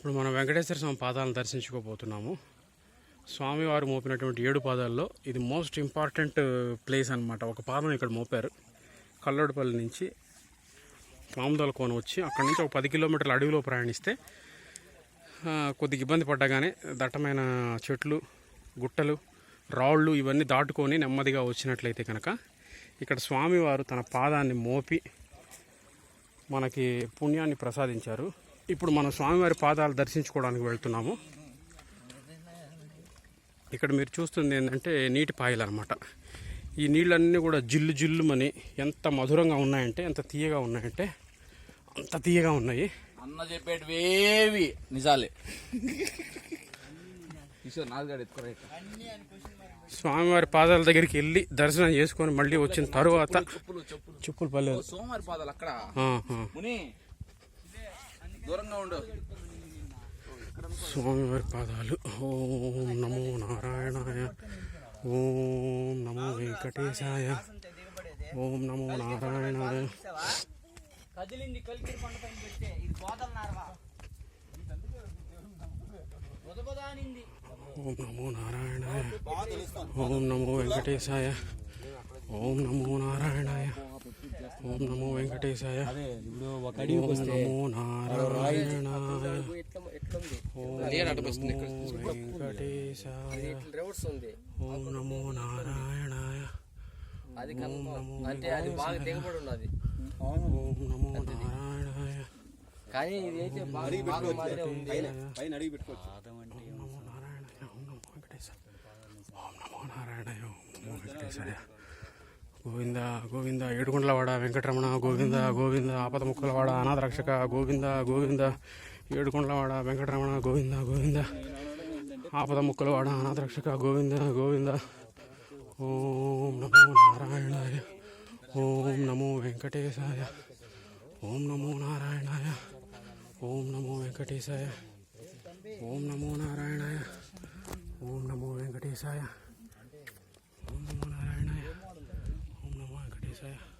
ఇప్పుడు మనం వెంకటేశ్వర స్వామి పాదాలను దర్శించుకోబోతున్నాము. స్వామివారు మోపినటువంటి ఏడు పాదాల్లో ఇది మోస్ట్ ఇంపార్టెంట్ ప్లేస్ అన్నమాట. ఒక పాదం ఇక్కడ మోపారు. కల్లోడిపల్లి నుంచి మామదోల కోన వచ్చి అక్కడి నుంచి ఒక పది కిలోమీటర్ల అడవిలో ప్రయాణిస్తే కొద్దిగా ఇబ్బంది పడ్డగానే దట్టమైన చెట్లు గుట్టలు రాళ్ళు ఇవన్నీ దాటుకొని నెమ్మదిగా వచ్చినట్లయితే కనుక ఇక్కడ స్వామివారు తన పాదాన్ని మోపి మనకి పుణ్యాన్ని ప్రసాదించారు. ఇప్పుడు మనం స్వామివారి పాదాలు దర్శించుకోవడానికి వెళ్తున్నాము. ఇక్కడ మీరు చూస్తుంది ఏంటంటే నీటి పాయలు అనమాట ఈ నీళ్ళన్నీ కూడా జిల్లు జిల్లుమని ఎంత మధురంగా ఉన్నాయంటే ఎంత తీయగా ఉన్నాయంటే అంత తీయగా ఉన్నాయి. అన్న చెప్పేటివేవి నిజాలే. స్వామివారి పాదాల దగ్గరికి వెళ్ళి దర్శనం చేసుకొని మళ్ళీ వచ్చిన తరువాత చెప్పులు సోమవారి పాదాలు అక్కడ. దూరంగా ఉండు. స్వామివారి పాదాలు. ఓం నమో నారాయణాయ. ఓం నమో వెంకటేశాయ. ఓం నమో నారాయణాయ. కదిలింది కలికిరి పంట పైన పెట్టే ఇది కోతలు నారవా? బుదబుదానింది ఓం నమో నారాయణాయ. ఓం నమో వెంకటేశాయ. ఓం నమో నారాయణాయ. ఓం నమో వెంకటేశాయ. ఓం నమో నారాయణాయ. ఓం నమో వెంకటేశాయ. ఓం నమో నారాయణాయ. అది కన్ఫర్మ్. అంటే అది బాగా దిగబడి ఉన్నది. ఓం నమో నారాయణాయ. కానీ ఇది అయితే బాగా బాగా మాదిరే ఉంది. ఓం నమో నారాయణాయ. ఓం నమో వెంకటేశాయ. ఓం నమో నారాయణాయ. ఓం నమో వెంకటేశాయ. గోవింద గోవింద ఏడుకొండలవాడ వెంకటరమణ గోవింద గోవింద ఆపద ముక్కలవాడ అనాథ రక్షక గోవింద గోవింద ఏడుకొండలవాడ వెంకటరమణ గోవింద గోవింద ఆపద ముక్కలవాడ అనాథ రక్షక గోవింద గోవింద. ఓం నమో నారాయణాయ ఓం నమో వెంకటేశాయ ఓం నమో నారాయణాయ ఓం నమో వెంకటేశాయ ఓం నమో నారాయణాయ ఓం నమో వెంకటేశాయ. Yeah.